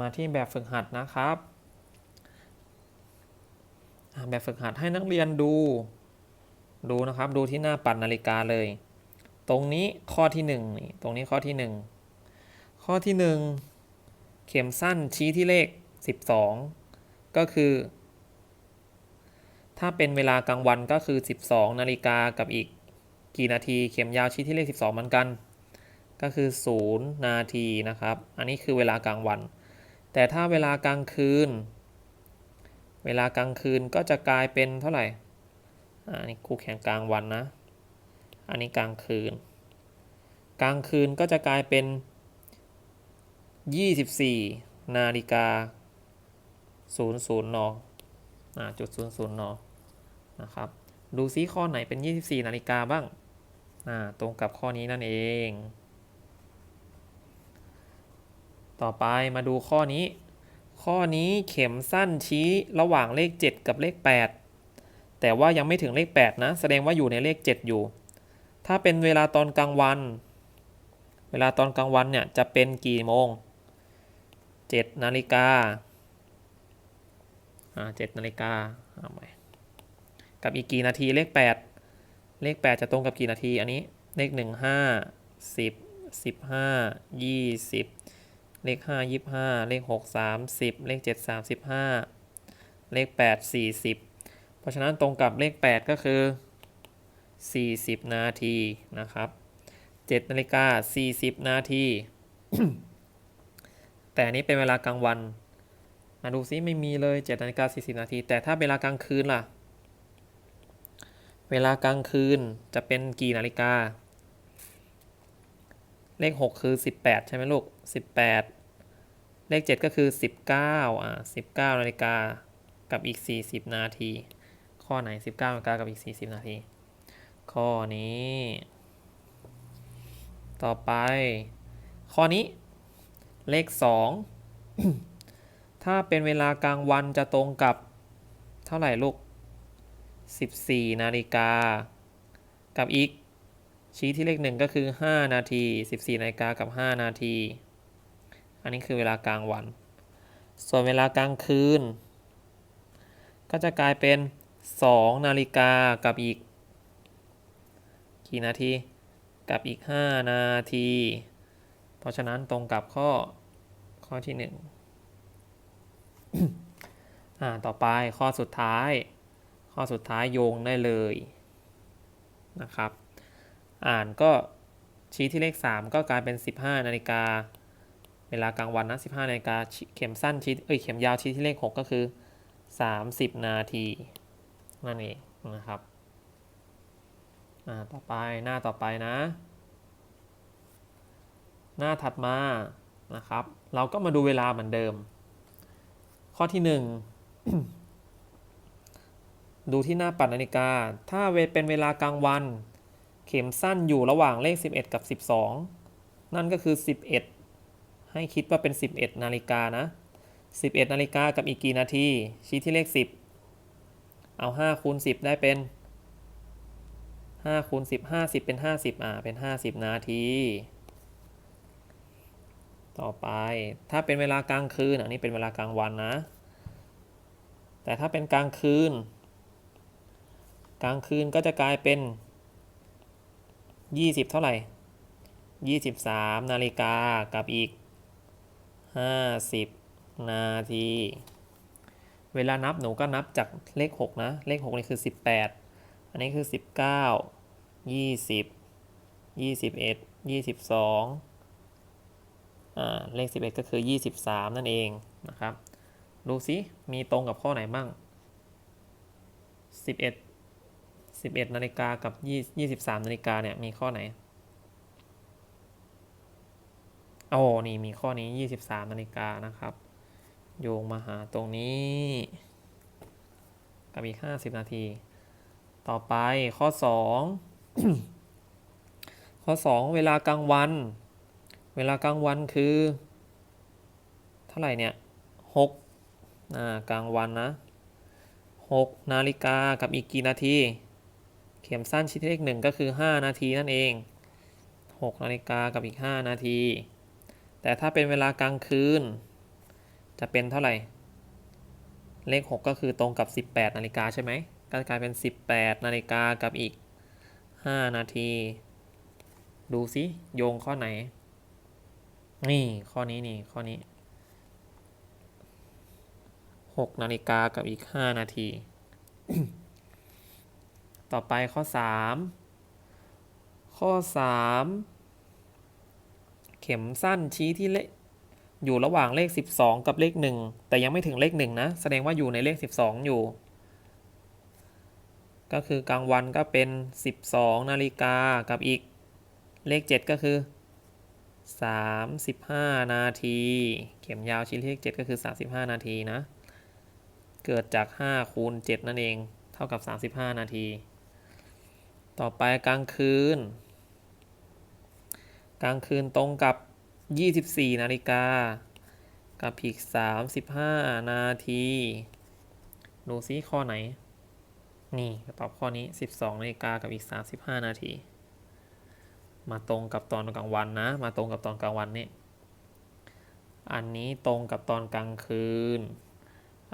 มาที่แบบฝึกหัดนะครับแบบฝึกหัดให้นักเรียนดู ดูนะครับ ดูที่หน้าปัดนาฬิกาเลย ตรงนี้ข้อที่หนึ่งนี่ตรงนี้ข้อที่หนึ่งข้อที่หนึ่งเข็มสั้นชี้ที่เลข 12 ก็คือ ถ้าเป็นเวลากลางวันก็คือ 12 นาฬิกากับอีกกี่นาทีเข็มยาวชี้ที่เลข 12 เหมือนกัน ก็คือ 0 นาทีนะครับ อันนี้คือเวลากลางวัน แต่ถ้าเวลากลางคืน เวลากลางคืนก็จะกลายเป็นเท่าไหร่อันนี้คู่แข่งกลางวันนะ อันนี้กลางคืน กลางคืนก็จะกลายเป็น 24 นาฬิกา 00นอ่าจุด 00 น นะครับ ดูซิข้อไหนเป็น 24 นาฬิกาบ้าง ตรงกับข้อนี้นั่นเอง ต่อไปมาดูข้อนี้ ข้อนี้เข็มสั้นชี้ระหว่างเลข 7 กับเลข 8 แต่ว่ายังไม่ถึงเลข 8 นะ แสดงว่าอยู่ในเลข 7 อยู่ ถ้าเป็นเวลาตอนกลางวัน เวลาตอนกลางวันเนี่ยจะเป็นกี่โมง 7 นาฬิกาอ่า7นาฬิกาเอาใหม่กับอีกกี่นาทีเลข 8 เลข 8 จะตรงกับกี่นาทีอันนี้เลข 1 5 10 15 20 เลข5 25เลข6 30เลข7 35เลข8 40เพราะฉะนั้นตรงกับเลข8ก็คือ40นาทีนะครับ7นาฬิกา40นาทีแต่นนี้เป็นเวลากลางวันมาดูซิไม่มีเลย7นาฬิกา40นาทีแต่ถ้าเวลากลางคืนล่ะ เวลากลางคืนจะเป็นกี่นาฬิกา เลข 6 คือ 18 ใช่ไหมลูก 18 เลข 7 ก็คือ 19 อ่า 19 นาฬิกากับอีก 40 นาที ข้อไหน 19 นาฬิกากับอีก 40 นาที ข้อนี้ ต่อไป ข้อนี้ เลข 2 ถ้าเป็นเวลากลางวันจะตรงกับเท่าไหร่ลูก 14 นาฬิกากับอีก ชี้ที่เลขหนึ่งก็คือ 5 นาที 14นาฬิกากับ 5 นาที อันนี้คือเวลากลางวัน ส่วนเวลากลางคืน ก็จะกลายเป็น 2 นาฬิกากับอีก กี่นาที กับอีก 5 นาที เพราะฉะนั้นตรงกับข้อข้อที่ 1 อ่า ต่อไปข้อสุดท้าย ข้อสุดท้ายโยงได้เลยนะครับ อ่านก็ชี้ที่เลข 3 ก็กลายเป็น 15 นาฬิกา เวลากลางวันนะ 15 นาฬิกาเข็มสั้นชี้เอ้ยเข็มยาวชี้ที่เลข 6 ก็คือ 30 นาที นั่นเองนะครับอ่าต่อไปหน้าต่อไปนะ หน้าถัดมานะครับ เราก็มาดูเวลาเหมือนเดิม ข้อที่ 1 ดูที่หน้าปัดนาฬิกา ถ้าเวเป็นเวลากลางวัน ข็มสั้นอยู่ระหว่างเลข 11 กับ 12 นั่นก็คือ 11 ให้คิดว่าเป็น 11 นาฬิกานะ 11 นาฬิกากับอีกกี่นาที ชี้ที่เลข 10 เอา 5 คูณ 10 ได้เป็น 5 คูณ 10 50 เป็น 50 อ่า เป็น 50 นาที ต่อไป ถ้าเป็นเวลากลางคืน อันนี้เป็นเวลากลางวันนะ แต่ถ้าเป็นกลางคืน กลางคืนก็จะกลายเป็น 20 เท่าไหร่ 23 นาฬิกากับอีก 50 นาที เวลานับหนูก็นับจากเลข 6 นะ เลข 6 นี่คือ 18 อันนี้คือ 19 20 21 22อ่าเลข 11 ก็คือ 23 นั่นเองนะครับ ดูสิ มีตรงกับข้อไหนบ้าง 11 11 นาฬิกากับ 23 นาฬิกาเนี่ยมีข้อไหน โอ้ นี่มีข้อนี้ 23 นาฬิกานะครับ โยงมาหาตรงนี้ กับอีก 50 นาที ต่อไปข้อ 2 ข้อ 2 เวลากลางวัน เวลากลางวันคือ เท่าไหร่เนี่ย6อ่ากลางวันนะ6นาฬิกากับอีกกี่นาที เข็มสั้นชิ้นเลขหนึ่งก็คือ 5 นาทีนั่นเอง 6 นาฬิกากับอีก 5 นาที แต่ถ้าเป็นเวลากลางคืน จะเป็นเท่าไหร่ เลข 6 ก็คือตรงกับ 18 นาฬิกาใช่ไหมก็กลายเป็น 18 นาฬิกากับอีก 5 นาที ดูสิโยงข้อไหน นี่ข้อนี้นี่ข้อนี้ 6 นาฬิกากับอีก 5 นาที ต่อไปข้อ 3 ข้อ 3 เข็มสั้นชี้ที่เลขอยู่ระหว่างเลข 12 กับเลข 1 แต่ยังไม่ถึงเลข 1 นะ แสดงว่าอยู่ในเลข 12 อยู่ ก็คือกลางวันก็เป็น 12 นาฬิกากับอีกเลข 7 ก็คือ 35 นาที เข็มยาวชี้เลข 7 ก็คือ 35 นาทีนะ เกิดจาก 5 คูณ 7 นั่นเอง เท่ากับ 35 นาที ต่อไปกลางคืน กลางคืนตรงกับ 24 นาฬิกา กับอีก 35 นาที ดูซิข้อไหน นี่ตอบข้อนี้ 12 นาฬิกากับอีก 35 นาที มาตรงกับตอนกลางวันนะ มาตรงกับตอนกลางวันนี่ อันนี้ตรงกับตอนกลางคืน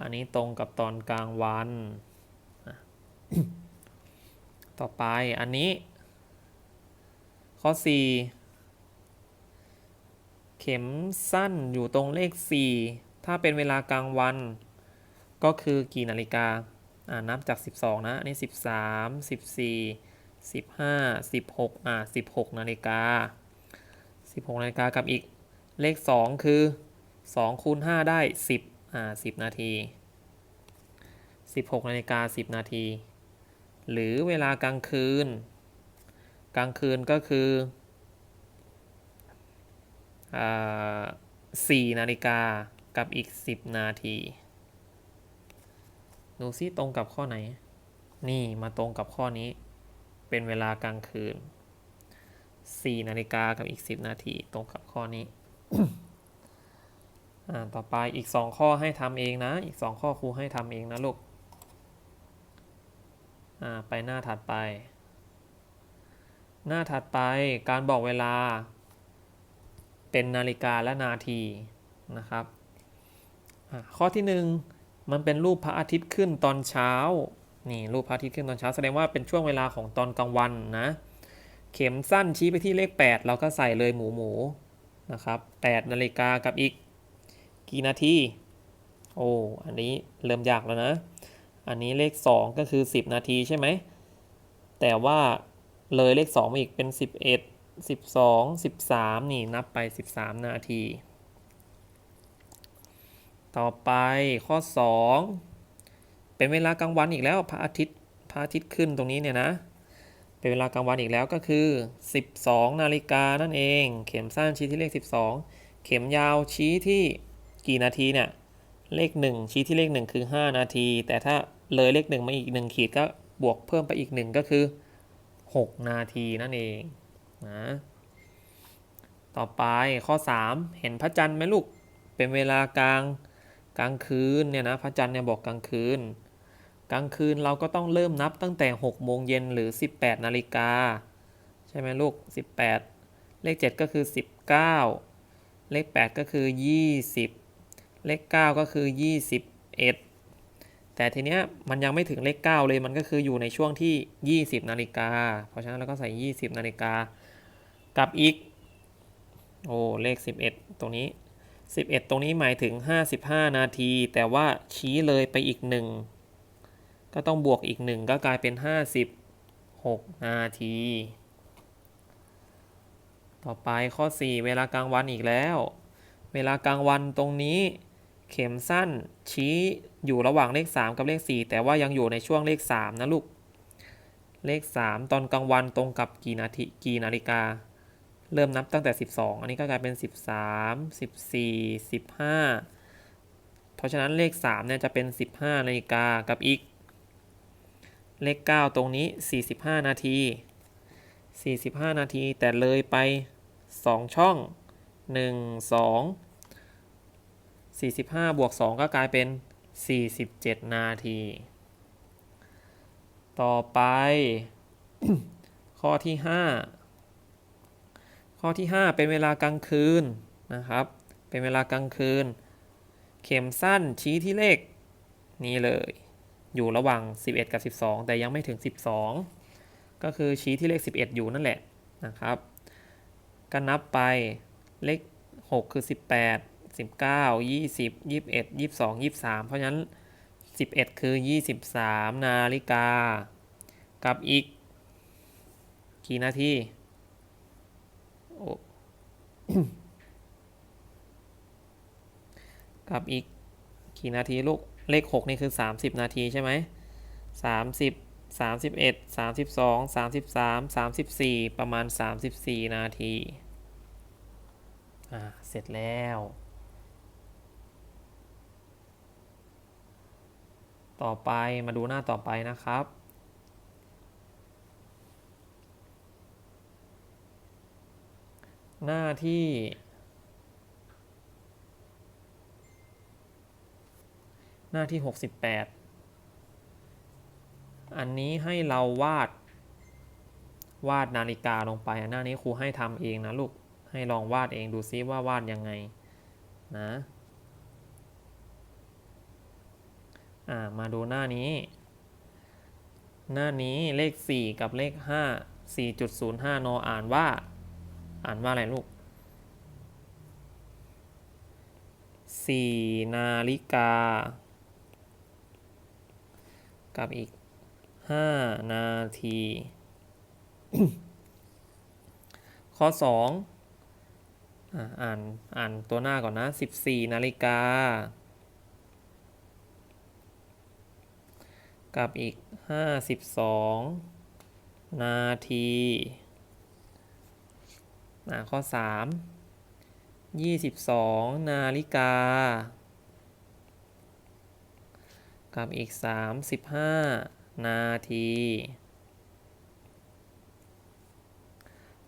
อันนี้ตรงกับตอนกลางวัน ต่อไปอันนี้ ข้อ 4 เข็มสั้นอยู่ตรงเลข 4 ถ้าเป็นเวลากลางวัน ก็คือกี่นาฬิกาอ่านับจาก 12 นะ อันนี้ 13 14 15 16อ่า16 นาฬิกา 16 นาฬิกากับอีกเลข 2 คือ 2 คูณ 5 ได้ 10อ่า10 นาที 16 นาฬิกา 10 นาที หรือเวลากลางคืน กลางคืนก็คืออ่า4นาฬิกากับอีก 10 นาทีดูซิตรงกับข้อไหน นี่มาตรงกับข้อนี้ เป็นเวลากลางคืน 4 นาฬิกากับอีก 10 นาที ตรงกับข้อนี้ ต่อไปอีก 2 ข้อให้ทำเองนะ อีก 2 ข้อครูให้ทำเองนะลูก ไปหน้าถัดไป หน้าถัดไปการบอกเวลา เป็นนาฬิกาและนาทีนะครับ ข้อที่หนึ่งมันเป็นรูปพระอาทิตย์ขึ้นตอนเช้านี่รูปพระอาทิตย์ขึ้นตอนเช้าแสดงว่าเป็นช่วงเวลาของตอนกลางวันนะ เข็มสั้นชี้ไปที่เลข 8 เราก็ใส่เลยหมูหมูนะครับ8นาฬิกากับอีกกี่นาที โอ้ อันนี้เริ่มยากแล้วนะ อันนี้เลข 2 ก็คือ 10 นาทีใช่ไหม แต่ว่าเลยเลข2มาอีกเป็น 11 12 13 นี่นับไป 13 นาที ต่อไปข้อ 2 เป็นเวลากลางวันอีกแล้วพระอาทิตย์พระอาทิตย์ขึ้นตรงนี้เนี่ยนะ เป็นเวลากลางวันอีกแล้วก็คือ 12 นาฬิกานั่นเอง เข็มสั้นชี้ที่เลข 12 เข็มยาวชี้ที่กี่นาทีเนี่ยเลข 1 ชี้ที่เลข 1 คือ 5 นาที แต่ถ้า เลยเลข1มาอีก1ขีดก็บวกเพิ่มไปอีก1ก็คือ 6 นาทีนั่นเองนะต่อไปข้อ 3 เห็นพระจันทร์ไหมลูก เป็นเวลากลางกลางคืนเนี่ยนะพระจันทร์เนี่ยบอกกลางคืน กลางคืนเราก็ต้องเริ่มนับตั้งแต่ 6 โมงเย็นหรือ 18 นาฬิกา ใช่ไหมลูก 18 เลข 7 ก็คือ 19 เลข 8 ก็คือ 20 เลข 9 ก็คือ 21 แต่ทีเนี้ยมันยังไม่ถึงเลข 9 เลยมันก็คืออยู่ในช่วงที่ 20 นาฬิกา เพราะฉะนั้นเราก็ใส่ 20 นาฬิกากับอีก โอ้เลข 11 ตรงนี้ 11 ตรงนี้หมายถึง 55 นาที แต่ว่าชี้เลยไปอีก 1 ก็ต้องบวกอีก 1 ก็กลายเป็น 56 นาที ต่อไปข้อ 4 เวลากลางวันอีกแล้ว เวลากลางวันตรงนี้ เข็มสั้นชี้อยู่ระหว่างเลข 3 กับเลข 4 แต่ว่ายังอยู่ในช่วงเลข 3 นะลูก เลข 3 ตอนกลางวันตรงกับกี่นาทีกี่นาฬิกา เริ่มนับตั้งแต่ 12 อันนี้ก็กลายเป็น 13 14 15 เพราะฉะนั้นเลข3เนี่ยจะเป็น 15 นาฬิกากับอีก เลข 9 ตรงนี้ 45 นาที 45 นาทีแต่เลยไป 2 ช่อง 1 2 45 บวก 2 ก็กลายเป็น 47 นาที ต่อไป ข้อที่ 5 ข้อที่ 5 เป็นเวลากลางคืนนะครับ เป็นเวลากลางคืน เข็มสั้นชี้ที่เลขนี้เลย อยู่ระหว่าง 11 กับ 12 แต่ยังไม่ถึง 12 ก็คือชี้ที่เลข 11 อยู่นั่นแหละนะครับ ก็นับไปเลข 6 คือ 18 19 20 21 22 23 เพราะฉะนั้น 11 คือ 23 นาฬิกา กับอีก กี่นาทีโอ้กับอีกกี่นาทีลูก เลข 6 นี่คือ 30 นาทีใช่ไหม30 31 32 33 34 ประมาณ 34 นาที อ่า เสร็จแล้ว ต่อไปมาดูหน้าต่อไปนะครับ หน้าที่ หน้าที่ 68 อันนี้ให้เราวาด วาดนาฬิกาลงไปอะหน้านี้ครูให้ทำเองนะลูก ให้ลองวาดเองดูซิว่าวาดยังไงนะ อ่ามาดูหน้านี้ หน้านี้เลข 4 กับเลข 5 4.05 น อ่านว่า อ่านว่าอะไรลูก 4 นาฬิกา กับอีก 5 นาที ข้อ 2 อ่าอ่านอ่านตัวหน้าก่อนนะ 14 นาฬิกา กับอีก 52 นาทีอ่าข้อ 3 22 นาฬิกา กับอีก 35 นาที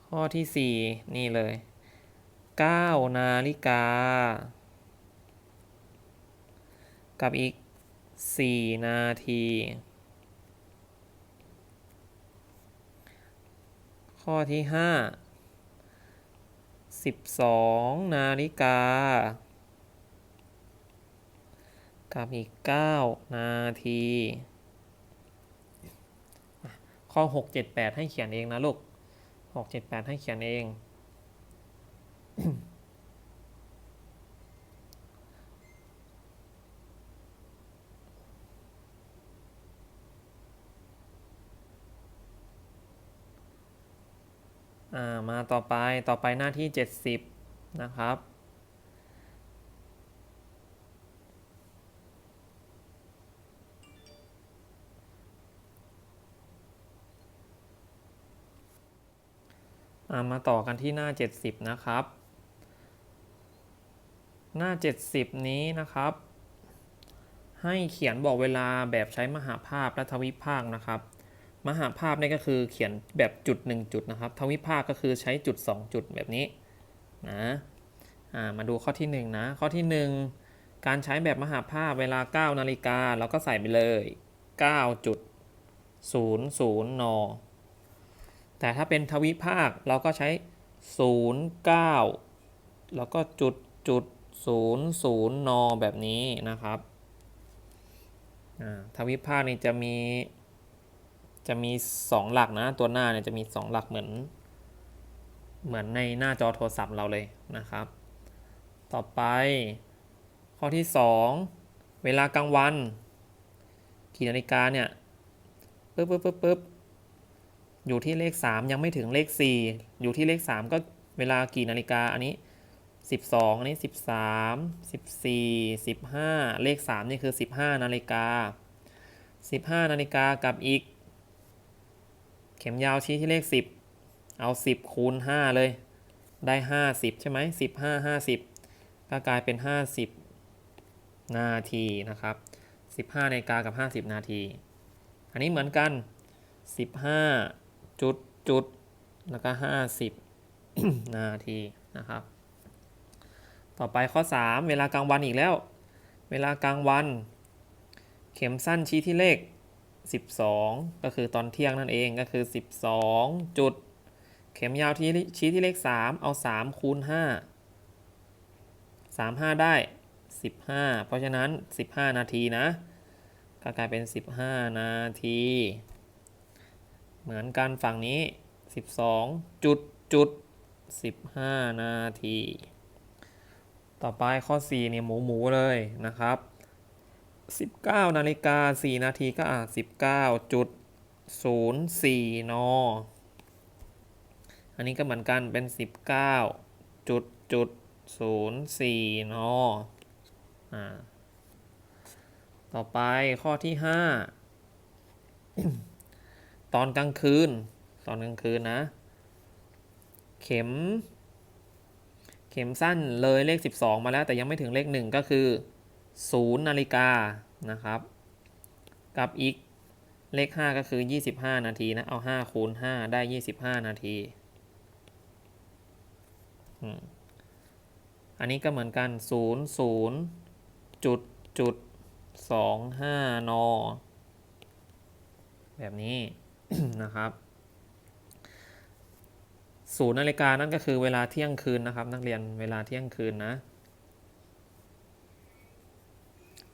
ข้อที่ 4 นี่เลย 9 นาฬิกา กับอีก 4นาที ข้อที่5 12นาฬิกา กับอีก9นาที ข้อ6 7 8ให้เขียนเองนะลูก6 7 8ให้เขียนเอง อ่ามาต่อไปต่อไปหน้าที่ 70 นะครับามาต่อกันที่หน้า 70 นะครับ หน้า 70 นี้นะครับ ให้เขียนบอกเวลาแบบใช้มหาภาพและทวิภาคนะครับ มหาภาพนี่ก็คือเขียนแบบจุด 1 จุดนะครับทวิภาคก็คือใช้จุด 2 จุดแบบนี้นะามาดูข้อที่ 1 นะ ข้อที่ 1 การใช้แบบมหาภาพเวลา 9 นาฬิกาเราก็ใส่ไปเลย9จุด00 น แต่ถ้าเป็นทวิภาคเราก็ใช้ 09 แล้วก็จุดจุด00 น แบบนี้นะครับทวิภาคนี่จะมี จะมี 2 หลักนะ ตัวหน้าเนี่ยจะมี 2 หลักเหมือน เหมือนในหน้าจอโทรศัพท์เราเลยนะครับ ต่อไปข้อที่ 2 เวลากลางวันกี่นาฬิกาเนี่ยปึ๊บปึ๊บปึ๊บปึ๊บอยู่ที่เลข 3 ยังไม่ถึงเลข 4 อยู่ที่เลข 3 ก็เวลากี่นาฬิกาอันนี้ 12 อันนี้ 13 14 15 เลข 3 นี่คือ 15 นาฬิกา 15 นาฬิกากับอีก เข็มยาวชี้ที่เลข 10 เอา 10 คูณ 5 เลย ได้ 50 ใช่ไหม15 50 ก็กลายเป็น 50 นาทีนะครับ 15นาฬิกากับ 50 นาที อันนี้เหมือนกัน 15 จุดจุดแล้วก็ 50 นาทีนะครับ ต่อไปข้อ 3 เวลากลางวันอีกแล้ว เวลากลางวัน เข็มสั้นชี้ที่เลข 12 ก็คือตอนเที่ยงนั่นเองก็คือ 12 จุด เข็มยาวที่ชี้ที่เลข 3 เอา 3 คูณ 5 3 5 ได้ 15 เพราะฉะนั้น 15 นาทีนะก็กลายเป็น 15 นาที เหมือนกันฝั่งนี้ 12 จุดจุด 15 นาที ต่อไปข้อ 4 เนี่ยหมูหมูเลยนะครับ 19นาฬิกา4นาทีก็อะ19จุด04 น อันนี้ก็เหมือนกันเป็น 19จุดจุด04 น อ่า ต่อไปข้อที่ 5 ตอนกลางคืน ตอนกลางคืนนะ เข็ม เข็มสั้นเลยเลข 12 มาแล้วแต่ยังไม่ถึงเลข 1 ก็คือ 0นาฬิกานะครับ กับอีกเลข 5 ก็คือ 25 นาทีนะ เอา 5 คูณ 5 ได้ 25 นาทีอันนี้ก็เหมือนกัน 0 0จุดจุด2 5 น แบบนี้นะครับศูนย์นาฬิกานั่นก็คือเวลาเที่ยงคืนนะครับ นักเรียนเวลาเที่ยงคืนนะ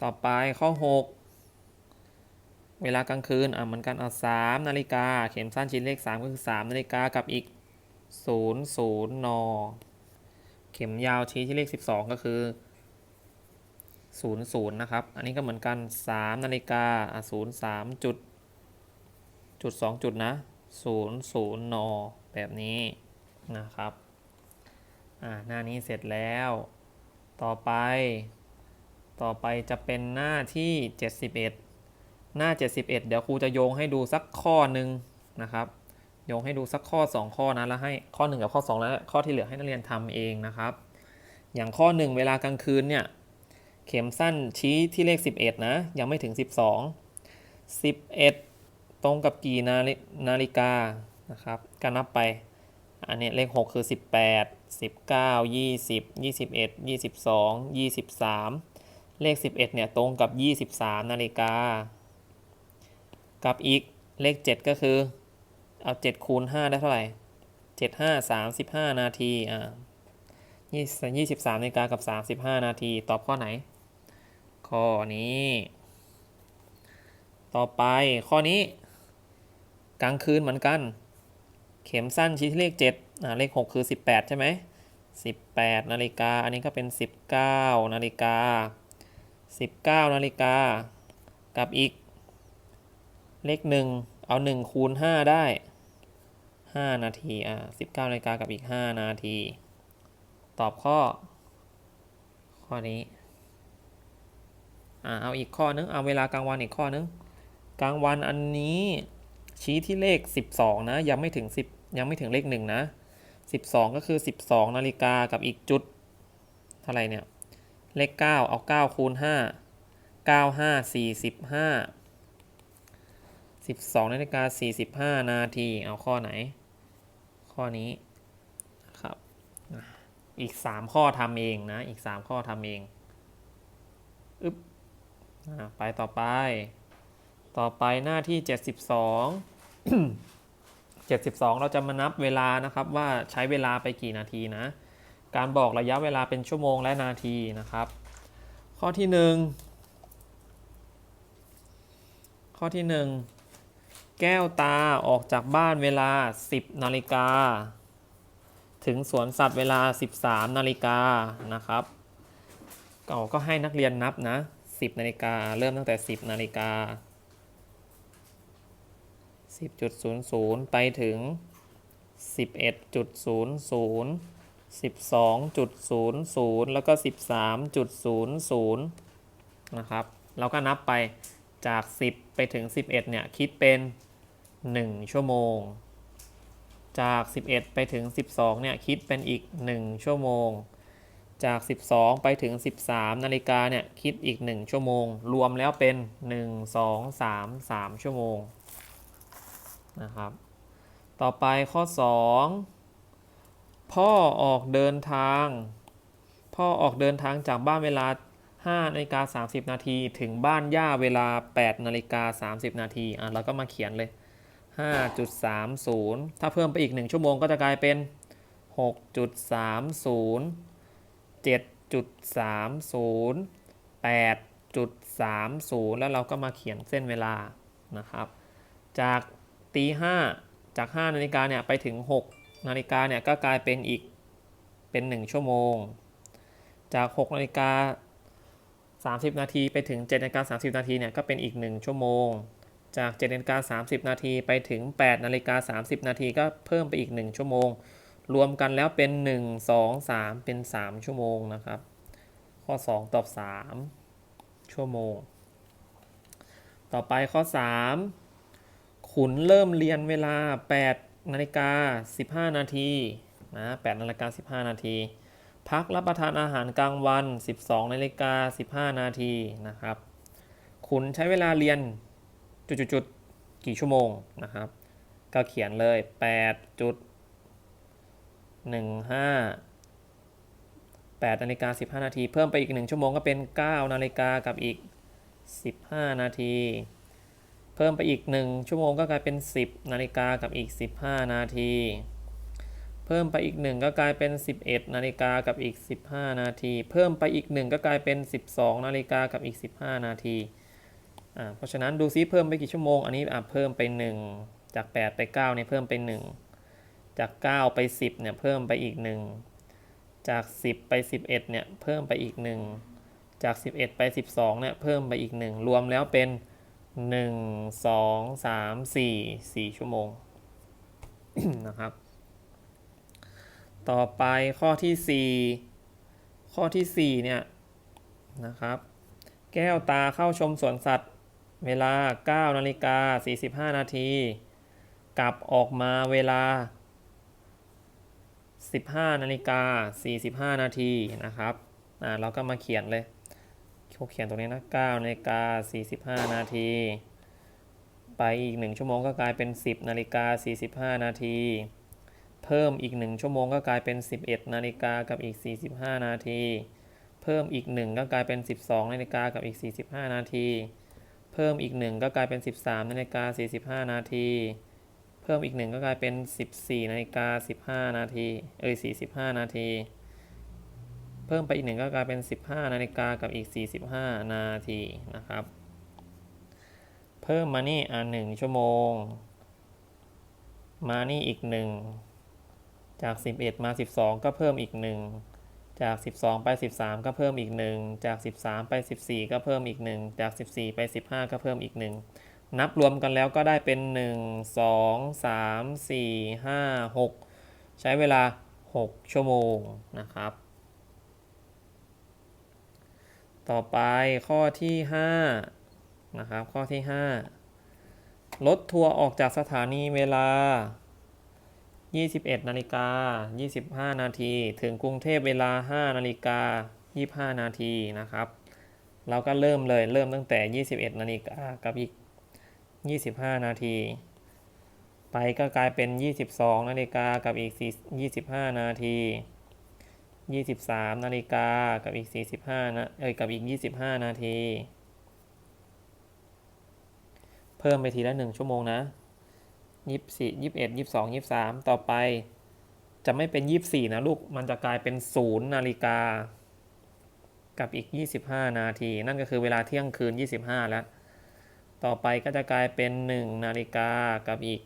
ต่อไปข้อ 6 เวลากลางคืนอะเหมือนกันเอา3นาฬิกา เข็มสั้นชิ้นเลข 3 ก็คือ 3 นาฬิกากับอีก 0 0 น เข็มยาวชี้ที่เลข 12 ก็คือ 0 0 นะครับ อันนี้ก็เหมือนกัน 3 นาฬิกาอะ0 3จุดจุด 2 จุดนะ 0 0 น แบบนี้นะครับ อ่าหน้านี้เสร็จแล้ว ต่อไป ต่อไปจะเป็นหน้าที่ 71 หน้า 71 เดี๋ยวครูจะโยงให้ดูสักข้อหนึ่งนะครับ โยงให้ดูสักข้อ 2 ข้อนะแล้วให้ข้อ 1 กับข้อ 2 แล้วข้อที่เหลือให้นักเรียนทำเองนะครับ อย่างข้อ 1 เวลากลางคืนเนี่ย เข็มสั้นชี้ที่เลข 11 นะ ยังไม่ถึง 12 11 ตรงกับกี่นาฬินาฬิกานะครับก็นับไป อันนี้เลข 6 คือ 18 19 20 21 22 23 เลข 11เนี่ยตรงกับ 23 นาฬิกา กับอีกเลข 7 ก็คือ เอา 7 คูณ 5 ได้เท่าไหร่ 7 5 35 นาทีอ่า23นาฬิกากับ 35 นาที ตอบข้อไหน ข้อนี้ ต่อไปข้อนี้ กลางคืนเหมือนกัน เข็มสั้นชี้ที่เลข7อ่าเลข 6 คือ 18 ใช่ไหม18 นาฬิกา อันนี้ก็เป็น 19 นาฬิกา 19นาฬิกากับอีก เลข1เอา1คูณ5ได้ 5 นาทีอ่า19นาฬิกากับอีก 5 นาที ตอบข้อ ข้อนี้อ่าเอาอีกข้อนึง เอาเวลากลางวันอีกข้อนึง กลางวันอันนี้ชี้ที่เลข 12 นะ ยังไม่ถึง 10 ยังไม่ถึงเลข 1 นะ 12 ก็คือ 12 นาฬิกากับอีกจุดเท่าไหร่เนี่ย เลข 9 เอา 9 คูณ 5 9 5 45 12นาฬิกา45 นาที เอาข้อไหน ข้อนี้ครับอีก 3 ข้อทำเองนะ อีก 3 ข้อทำเองอึ๊บไปต่อไป ต่อไปหน้าที่ 72 72 เราจะมานับเวลานะครับว่าใช้เวลาไปกี่นาทีนะ การบอกระยะเวลาเป็นชั่วโมงและนาทีนะครับ ข้อที่ 1 ข้อที่ 1 แก้วตาออกจากบ้านเวลา 10นาฬิกาถึงสวนสัตว์เวลา 13นาฬิกานะครับก็ก็ให้นักเรียนนับนะ 10นาฬิกาเริ่มตั้งแต่ 10นาฬิกา10.00 ไปถึง 11.00 12.00 แล้วก็ 13.00 นะครับ เราก็นับไปจาก 10 ไปถึง 11 เนี่ย คิดเป็น 1 ชั่วโมง จาก 11 ไปถึง 12 เนี่ย คิดเป็นอีก 1 ชั่วโมง จาก 12 ไปถึง 13 นาฬิกาเนี่ย คิดอีก 1 ชั่วโมง รวมแล้วเป็น 1 2 3 3 ชั่วโมงนะครับ ต่อไปข้อ 2 พ่อออกเดินทาง พ่อออกเดินทางจากบ้านเวลา5นาฬิกา30 นาที ถึงบ้านย่าเวลา 8นาฬิกา30 นาทีอะเราก็มาเขียนเลย 5.30 ถ้าเพิ่มไปอีก 1 ชั่วโมงก็จะกลายเป็น 6.30จุดสามศูนย์แปดจุดสามศูนย์แล้วเราก็มาเขียนเส้นเวลานะครับ จากตีห้าจากห้านาฬิกาเนี่ยไปถึงหก นาฬิกาเนี่ยก็กลายเป็นอีกเป็นหนึ่งชั่วโมง จากหกนาฬิกาสามสิบนาทีไปถึงเจ็ดนาฬิกาสามสิบนาทีเนี่ยก็เป็นอีกหนึ่งชั่วโมง จาก 7 นาฬิกา 30 นาทีไปถึง 8 นาฬิกา 30 นาทีก็เพิ่มไปอีก 1 ชั่วโมง รวมกันแล้วเป็น 1 2 3 เป็น 3 ชั่วโมงนะครับ ข้อ 2 ตอบ 3 ชั่วโมง ต่อไปข้อ 3 ขุนเริ่มเรียนเวลา 8 นาฬิกา 15 นาทีนะ8นาฬิกา 15 นาที พักรับประทานอาหารกลางวัน 12 นาฬิกา 15 นาทีนะครับขุนใช้เวลาเรียนจุดๆๆกี่ชั่วโมงนะครับ ก็เขียนเลย 8 จุด 15 8นาฬิกา 15 นาที เพิ่มไปอีก 1 ชั่วโมงก็เป็น 9 นาฬิกากับอีก 15 นาที เพิ่มไปอีก 1 ชั่วโมงก็กลายเป็น 10 นาฬิกากับอีก 15 นาที เพิ่มไปอีก 1 ก็กลายเป็น 11 นาฬิกากับอีก 15 นาที เพิ่มไปอีก 1 ก็กลายเป็น 12 นาฬิกากับอีก 15 นาทีอ่าเพราะฉะนั้นดูซิเพิ่มไปกี่ชั่วโมง อันนี้อะเพิ่มไป 1 จาก 8 ไป9เนี่ยเพิ่มไป 1 จาก 9 ไป 10เนี่ยเพิ่มไปอีก 1 จาก 10 ไป 11เนี่ยเพิ่มไปอีก 1 จาก 11 ไป 12เนี่ยเพิ่มไปอีก 1 รวมแล้วเป็น1 2 3 4 4ชั่วโมงนะครับ ต่อไปข้อที่4ข้อที่4เนี่ยนะครับ แก้วตาเข้าชมสวนสัตว์ เวลา9นาฬิกา45 นาที กลับออกมาเวลา 15นาฬิกา45 นาทีนะครับ อ่าเราก็มาเขียนเลย เขาเขียนตรงนี้นะ9นาฬิกา45 นาที ไปอีก 1 ชั่วโมงก็กลายเป็น 10นาฬิกา45 นาที เพิ่มอีก 1 ชั่วโมงก็กลายเป็น 11นาฬิกากับอีก 45 นาที เพิ่มอีก 1 ก็กลายเป็น 12นาฬิกากับอีก 45 นาที เพิ่มอีก 1 ก็กลายเป็น 13นาฬิกา45 นาทีเพิ่มอีก 1 ก็กลายเป็น 14นาฬิกา15 นาที เอ้ย45 นาที เพิ่มไปอีก1ก็กลายเป็น 15 นาฬิกากับอีก 45 นาทีนะครับ เพิ่มมานี่อะ1ชั่วโมง มานี่อีก1จาก 11 มา 12 ก็เพิ่มอีก1จาก 12 ไป 13 ก็เพิ่มอีก1จาก 13 ไป 14 ก็เพิ่มอีก1จาก 14 ไป 15 ก็เพิ่มอีก1นับรวมกันแล้วก็ได้เป็น 1 2 3 4 5 6 ใช้เวลา 6 ชั่วโมงนะครับ ต่อไปข้อที่5นะครับข้อที่ 5 รถทัวร์ออกจากสถานีเวลา 21นาฬิกา25 นาที ถึงกรุงเทพเวลา 5นาฬิกา25 นาทีนะครับ เราก็เริ่มเลยเริ่มตั้งแต่ 21นาฬิกากับอีก 25 นาที ไปก็กลายเป็น 22นาฬิกากับอีก 25 นาที 23 นาฬิกากับอีก 45นะเอ้ยกับอีก 25 นาที เพิ่มไปทีละ 1 ชั่วโมงนะยี่สิบสี่ยี่สิบเอ็ดยี่สิบสองยี่สิบสามต่อไป จะไม่เป็นยี่สิบสี่นะลูก มันจะกลายเป็นศูนย์นาฬิกา กับอีกยี่สิบห้านาที นั่นก็คือเวลาเที่ยงคืนยี่สิบห้าแล้ว ต่อไปก็จะกลายเป็นหนึ่งนาฬิกากับอีก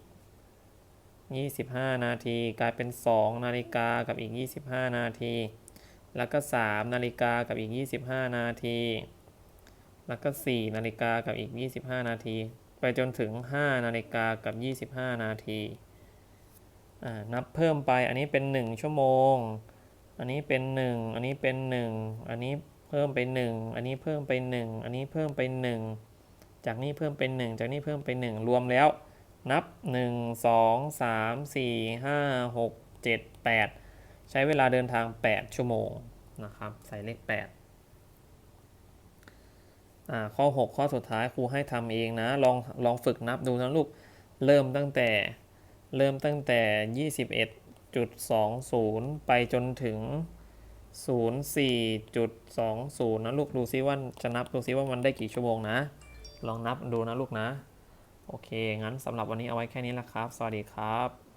ยี่สิบห้านาทีกลายเป็นสองนาฬิกากับอีกยี่สิบห้านาที แล้วก็สามนาฬิกากับอีกยี่สิบห้านาที แล้วก็สี่นาฬิกากับอีกยี่สิบห้านาที ไปจนถึง 5 นาฬิกากับ 25 นาทีอ่านับเพิ่มไปอันนี้เป็น 1 ชั่วโมง อันนี้เป็น 1 อันนี้เป็น 1 อันนี้เพิ่มไป 1 อันนี้เพิ่มไป 1 อันนี้เพิ่มไป 1 จากนี้เพิ่มเป็น 1 จากนี้เพิ่มไป 1 รวมแล้ว นับ 1 2 3 4 5 6 7 8 ใช้เวลาเดินทาง 8 ชั่วโมงนะครับ ใส่เลข8อ่าข้อ 6 ข้อสุดท้ายครูให้ทำเองนะ ลองลองฝึกนับดูนะลูก เริ่มตั้งแต่เริ่มตั้งแต่ 21.20 ไปจนถึง 04.20 นะลูก ดูซิว่าจะนับดูซิว่ามันได้กี่ชั่วโมงนะ ลองนับดูนะลูกนะ โอเค งั้นสำหรับวันนี้เอาไว้แค่นี้ละครับ สวัสดีครับ